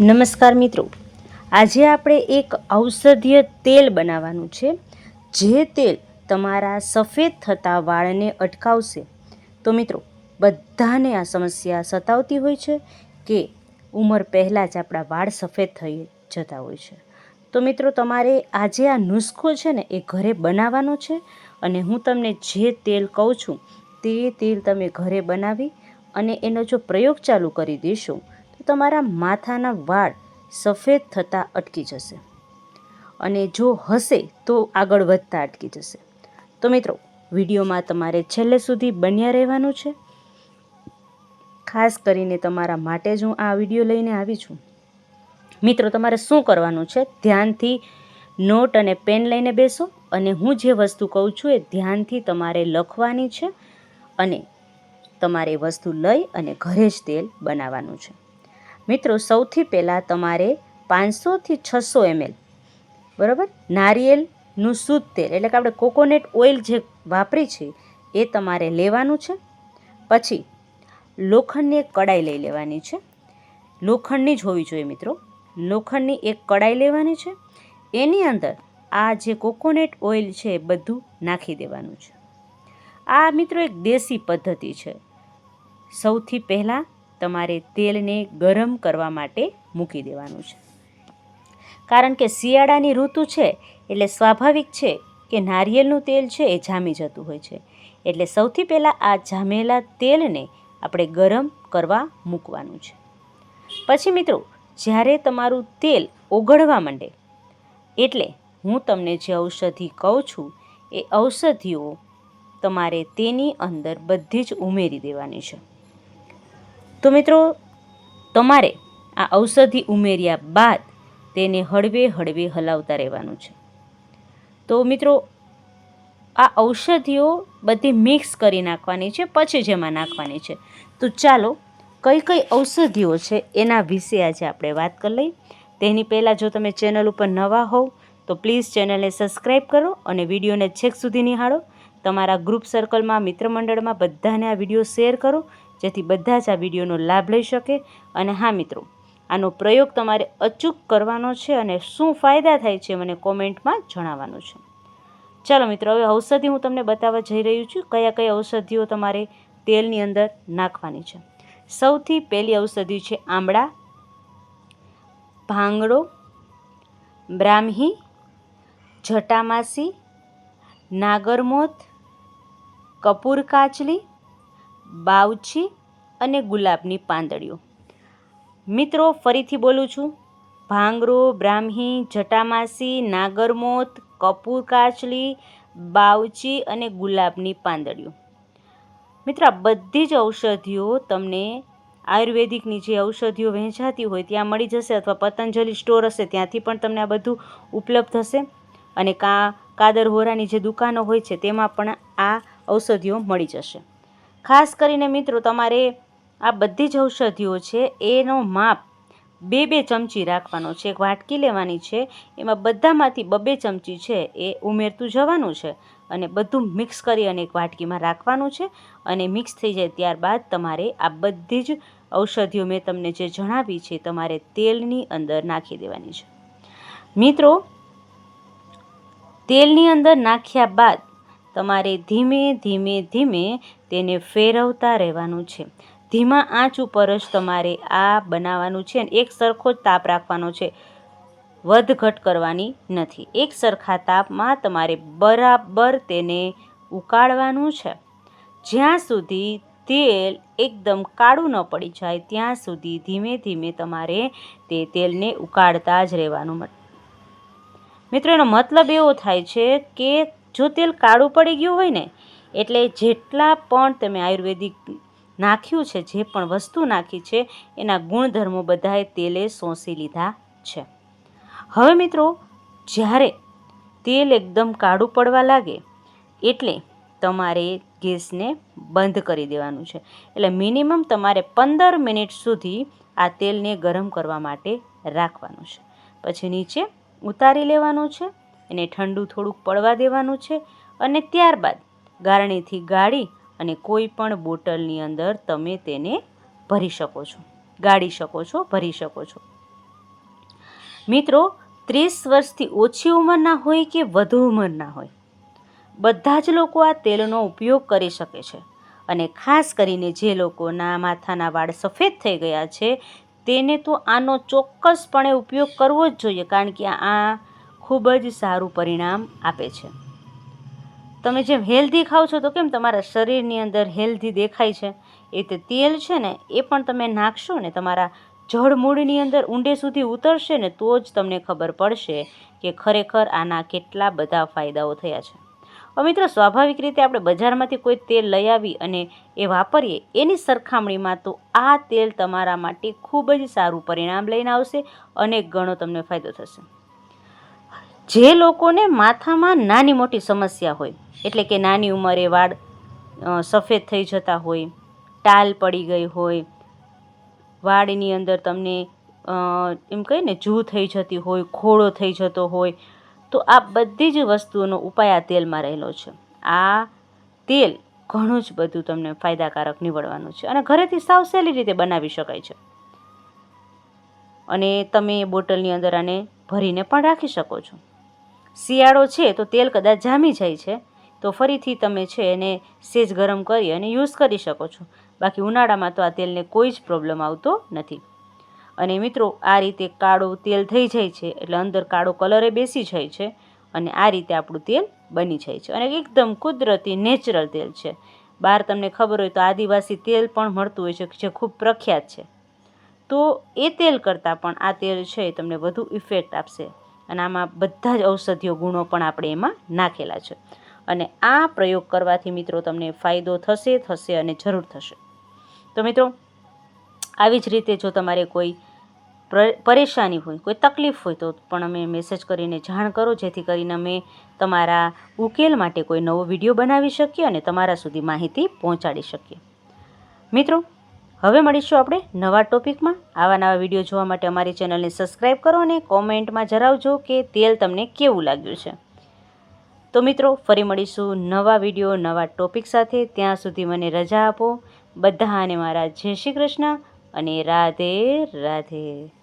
નમસ્કાર મિત્રો. આજે આપણે એક ઔષધીય તેલ બનાવવાનું છે. જે તેલ તમારા સફેદ થતા વાળને અટકાવશે. તો મિત્રો, બધાને આ સમસ્યા સતાવતી હોય છે કે ઉંમર પહેલાં જ આપણા વાળ સફેદ થઈ જતા હોય છે. તો મિત્રો, તમારે આજે આ નુસ્ખો છે ને એ ઘરે બનાવવાનો છે અને હું તમને જે તેલ કહું છું તે તેલ તમે ઘરે બનાવી અને એનો જો પ્રયોગ ચાલુ કરી દેશો તમારા માથાના વાળ સફેદ થતાં અટકી જશે. અને જો હશે તો આગળ વધતા અટકી જશે. તો મિત્રો, વિડીયોમાં તમારે છેલ્લે સુધી બન્યા રહેવાનું છે. ખાસ કરીને તમારા માટે જ હું આ વીડિયો લઈને આવી છું. મિત્રો, તમારે શું કરવાનું છે? ધ્યાનથી નોટ અને પેન લઈને બેસો અને હું જે વસ્તુ કહું છું એ ધ્યાનથી તમારે લખવાની છે અને તમારે વસ્તુ લઈ અને ઘરે જ તેલ બનાવવાનું છે. મિત્રો, સૌથી પહેલાં તમારે પાંચસોથી છસો એમએલ, બરાબર? નારિયેલનું શુદ્ધ તેલ, એટલે કે આપણે કોકોનટ ઓઇલ જે વાપરી છે, એ તમારે લેવાનું છે. પછી લોખંડની એક કડાઈ લઈ લેવાની છે. લોખંડની જ હોવી જોઈએ મિત્રો. લોખંડની એક કડાઈ લેવાની છે. એની અંદર આ જે કોકોનટ ઓઇલ છે, એ બધું નાખી દેવાનું છે. આ મિત્રો એક દેશી પદ્ધતિ છે. સૌથી પહેલાં તમારે તેલને ગરમ કરવા માટે મૂકી દેવાનું છે. કારણ કે શિયાળાની ઋતુ છે, એટલે સ્વાભાવિક છે કે નારિયેળનું તેલ છે એ જામી જતું હોય છે. એટલે સૌથી પહેલાં આ જામેલા તેલને આપણે ગરમ કરવા મૂકવાનું છે. પછી મિત્રો, જ્યારે તમારું તેલ ઓગળવા માંડે, એટલે હું તમને જે ઔષધિ કહું છું, એ ઔષધિઓ તમારે તેની અંદર બધી જ ઉમેરી દેવાની છે. તો મિત્રો, તમારે આ ઔષધિ ઉમેર્યા બાદ તેને હળવે હળવે હલાવતા રહેવાનું છે. તો મિત્રો, આ ઔષધિઓ બધી મિક્સ કરી નાખવાની છે, પછી જેમાં નાખવાની છે. તો ચાલો, કઈ કઈ ઔષધિઓ છે એના વિશે આજે આપણે વાત કરી લઈ તેની પહેલાં જો તમે ચેનલ ઉપર નવા હોવ, તો પ્લીઝ ચેનલને સબસ્ક્રાઈબ કરો અને વિડીયોને છેક સુધી નિહાળો. તમારા ગ્રુપ સર્કલમાં મિત્રમંડળમાં બધાને આ વીડિયો શેર કરો. જેથી બધા જ આ વિડીયોનો લાભ લઈ શકે. અને હા, મિત્રો, આનો પ્રયોગ તમારે અચૂક કરવાનો છે અને શું ફાયદા થાય છે મને કોમેન્ટમાં જણાવવાનું છે. ચાલો, મિત્રો, હવે ઔષધિ હું તમને બતાવવા જઈ રહ્યું છું. કયા કયા ઔષધિઓ તમારે તેલની અંદર નાખવાની છે. સૌથી પહેલી ઔષધિ છે આંબળા ભાંગડો બ્રાહ્મી, જટામાસી નાગરમોથ કપૂર કાચલી બાવછી અને ગુલાબની પાંદડીઓ. મિત્રો, ફરીથી બોલું છું. ભાંગરો, બ્રાહ્મી, જટામાસી, નાગરમોત, કપૂર કાચલી, બાવચી અને ગુલાબની પાંદડીઓ. મિત્રો બધી જ ઔષધિઓ તમને આયુર્વેદિકની જે ઔષધિઓ વહેંચાતી હોય ત્યાં મળી જશે અથવા પતંજલિ સ્ટોર હશે ત્યાંથી પણ તમને આ બધું ઉપલબ્ધ થશે અને કા કાદર હોરાની જે દુકાનો હોય છે તેમાં પણ આ ઔષધિઓ મળી જશે. ખાસ કરીને મિત્રો, તમારે આ બધી જ ઔષધિઓ છે, એનો માપ બે બે ચમચી રાખવાનો છે, એક વાટકી લેવાની છે. એમાં બધામાંથી બબે ચમચી છે એ ઉમેરતું જવાનું છે અને બધું મિક્સ કરી અને એક વાટકીમાં રાખવાનું છે અને મિક્સ થઈ જાય ત્યારબાદ તમારે આ બધી જ ઔષધિઓ મેં તમને જે જણાવી છે, તમારે તેલની અંદર નાખી દેવાની છે. મિત્રો, તેલની અંદર નાખ્યા બાદ તમારે ધીમે ધીમે ધીમે તેને ફેરવતા રહેવાનું છે. ધીમા આંચ ઉપર જ તમારે આ બનાવવાનું છે અને એક સરખો જ તાપ રાખવાનો છે. વધઘટ કરવાની નથી. એક સરખા તાપમાં તમારે બરાબર તેને ઉકાળવાનું છે. જ્યાં સુધી તેલ એકદમ કાળું ન પડી જાય, ત્યાં સુધી ધીમે ધીમે તમારે તે તેલને ઉકાળતા જ રહેવાનું. મિત્રો એનો મતલબ એવો થાય છે કે જો તેલ કાળું પડી ગયું હોય ને, એટલે જેટલા પણ તમે આયુર્વેદિક નાખ્યું છે, જે પણ વસ્તુ નાખી છે, એના ગુણધર્મો બધાએ તેલે શોષી લીધા છે. હવે મિત્રો, જ્યારે તેલ એકદમ કાળું પડવા લાગે, એટલે તમારે ગેસને બંધ કરી દેવાનું છે. એટલે મિનિમમ તમારે પંદર મિનિટ સુધી આ તેલને ગરમ કરવા માટે રાખવાનું છે. પછી નીચે ઉતારી લેવાનું છે. એને ઠંડુ થોડુંક પડવા દેવાનું છે અને ત્યારબાદ ગારણીથી ગાળી અને કોઈ પણ બોટલની અંદર તમે તેને ભરી શકો છો, ગાળી શકો છો, ભરી શકો છો. મિત્રો, ત્રીસ વર્ષથી ઓછી ઉંમરના હોય કે વધુ ઉંમરના હોય? બધા જ લોકો આ તેલનો ઉપયોગ કરી શકે છે અને ખાસ કરીને જે લોકોના માથાના વાળ સફેદ થઈ ગયા છે, તેને તો આનો ચોક્કસપણે ઉપયોગ કરવો જ જોઈએ, કારણ કે આ ખૂબ જ સારું પરિણામ આપે છે. તમે જેમ હેલ્ધી ખાઓ છો તો કેમ તમારા શરીરની અંદર હેલ્ધી દેખાય છે? એ તે તેલ છે ને, એ પણ તમે નાખશો ને, તમારા જળમૂળની અંદર ઊંડે સુધી ઉતરશે ને, તો જ તમને ખબર પડશે કે ખરેખર આના કેટલા બધા ફાયદાઓ થયા છે. હવે મિત્રો, સ્વાભાવિક રીતે આપણે બજારમાંથી કોઈ તેલ લઈ આવી અને એ વાપરીએ, એની સરખામણીમાં તો આ તેલ તમારા માટે ખૂબ જ સારું પરિણામ લઈને આવશે અનેક ગણો તમને ફાયદો થશે. જે લોકોને માથામાં નાની મોટી સમસ્યા હોય, એટલે કે નાની ઉંમરે વાળ સફેદ થઈ જતા હોય, ટાલ પડી ગઈ હોય, વાળની અંદર તમને એમ કહીએ ને, જૂ થઈ જતી હોય, ખોળો થઈ જતો હોય, તો આ બધી જ વસ્તુઓનો ઉપાય આ તેલમાં રહેલો છે. આ તેલ ઘણું જ બધું તમને ફાયદાકારક નીવડવાનું છે અને ઘરેથી સાવ સહેલી રીતે બનાવી શકાય છે. અને તમે બોટલની અંદર આને ભરીને પણ રાખી શકો છો. શિયાળો છે તો તેલ કદાચ જામી જાય છે, તો ફરીથી તમે છે એને સેજ ગરમ કરી અને યુઝ કરી શકો છો. બાકી ઉનાળામાં તો આ તેલને કોઈ જ પ્રોબ્લેમ આવતો નથી. અને મિત્રો, આ રીતે કાળો તેલ થઈ જાય છે, એટલે અંદર કાળો કલરે બેસી જાય છે અને આ રીતે આપણું તેલ બની જાય છે. અને એકદમ કુદરતી, નેચરલ તેલ છે. બહાર તમને ખબર હોય તો આદિવાસી તેલ પણ મળતું હોય છે જે ખૂબ પ્રખ્યાત છે. તો એ તેલ કરતાં પણ આ તેલ છે તમને વધુ ઇફેક્ટ આપશે. અને આમાં બધા જ ઔષધીય ગુણો પણ આપણે એમાં નાખેલા છે. અને આ પ્રયોગ કરવાથી મિત્રો તમને ફાયદો થશે થશે અને જરૂર થશે. તો મિત્રો, આવી જ રીતે જો તમારે કોઈ પરેશાની હોય, કોઈ તકલીફ હોય, તો પણ અમે મેસેજ કરીને જાણ કરો, જેથી કરીને અમે તમારા ઉકેલ માટે કોઈ નવો વીડિયો બનાવી શકીએ અને તમારા સુધી માહિતી પહોંચાડી શકીએ. મિત્રો હવે મળીશું આપણે નવા ટોપિકમાં. આવા નવા વીડિયો જોવા માટે અમારી ચેનલને સબસ્ક્રાઈબ કરો અને કોમેન્ટમાં જણાવજો કે તેલ તમને કેવું લાગ્યું છે. તો મિત્રો, ફરી મળીશું નવા વીડિયો, નવા ટોપિક સાથે. ત્યાં સુધી મને રજા આપો. બધાને મારા જય શ્રી કૃષ્ણ અને રાધે રાધે.